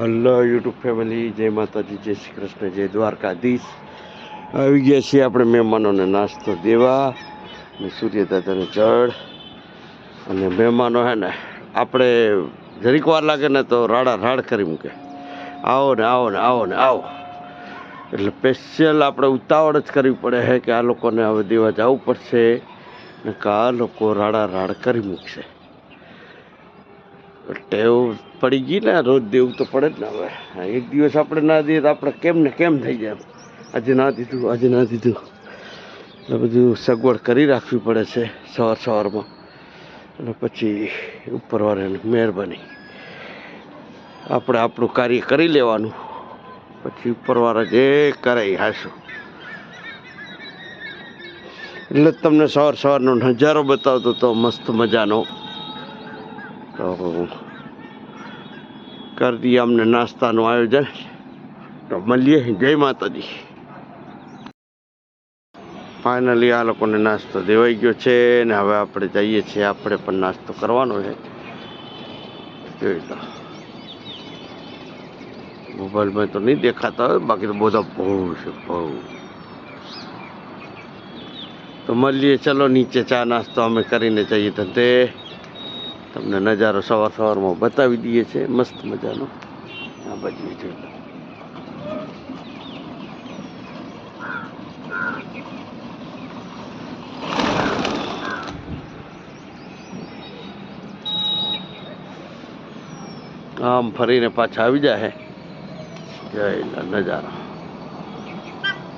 Hello YouTube family જય માતાજી, જય શ્રી કૃષ્ણ, જય દ્વારકાધીશ. આવી ગયા છીએ આપણે મહેમાનોને નાસ્તો દેવા. અને સૂર્યદાદાને જળ. અને મહેમાનો હે ને, આપણે જરીક વાર લાગે ને તો રાડા રાડ કરી મૂકે. આવો ને આવો ને આવો ને, આવો. એટલે સ્પેશિયલ આપણે ઉતાવળ જ કરવી પડે છે કે આ લોકોને હવે દેવા જવું પડશે ને કે આ લોકો રાડા રાડ કરી મૂકશે. ટેવ પડી ગઈ ને રોજ દેવું તો પડે જ ને હવે. એક દિવસ આપણે ના દઈએ તો આપણે કેમ ને કેમ થઈ જાય આજે ના દીધું, આજે ના દીધું. એટલે બધું સગવડ કરી રાખવી પડે છે સવાર સવારમાં. અને પછી ઉપરવાળાની મહેરબાની. આપણે આપણું કાર્ય કરી લેવાનું. પછી ઉપરવાળા જે કરે એ હાશું એટલે તમને સવાર સવારનો નજારો બતાવતો તો મસ્ત મજાનો. તો કરી દઈએ અમને નાસ્તાનું આયોજન. તો મળીએ. જય માતાજી. ફાઇનલી આ લોકોને નાસ્તો દેવાઈ ગયો છે ને હવે આપણે જઈએ છીએ. આપણે પણ નાસ્તો કરવાનો છે. જોઈ લો. મોબાઈલમાં તો નહીં દેખાતા હોય. બાકી તો બધા બહુ છે, બહુ. તો મળીએ. ચલો નીચે ચા નાસ્તો અમે કરીને જઈએ ધંધે. તમને નજારો સવાર સવારમાં બતાવી દઈએ છે. મસ્ત મજાનો. આ બાજુ જોઈ આમ ફરીને પાછા આવી જાય જય નજારા નજારો.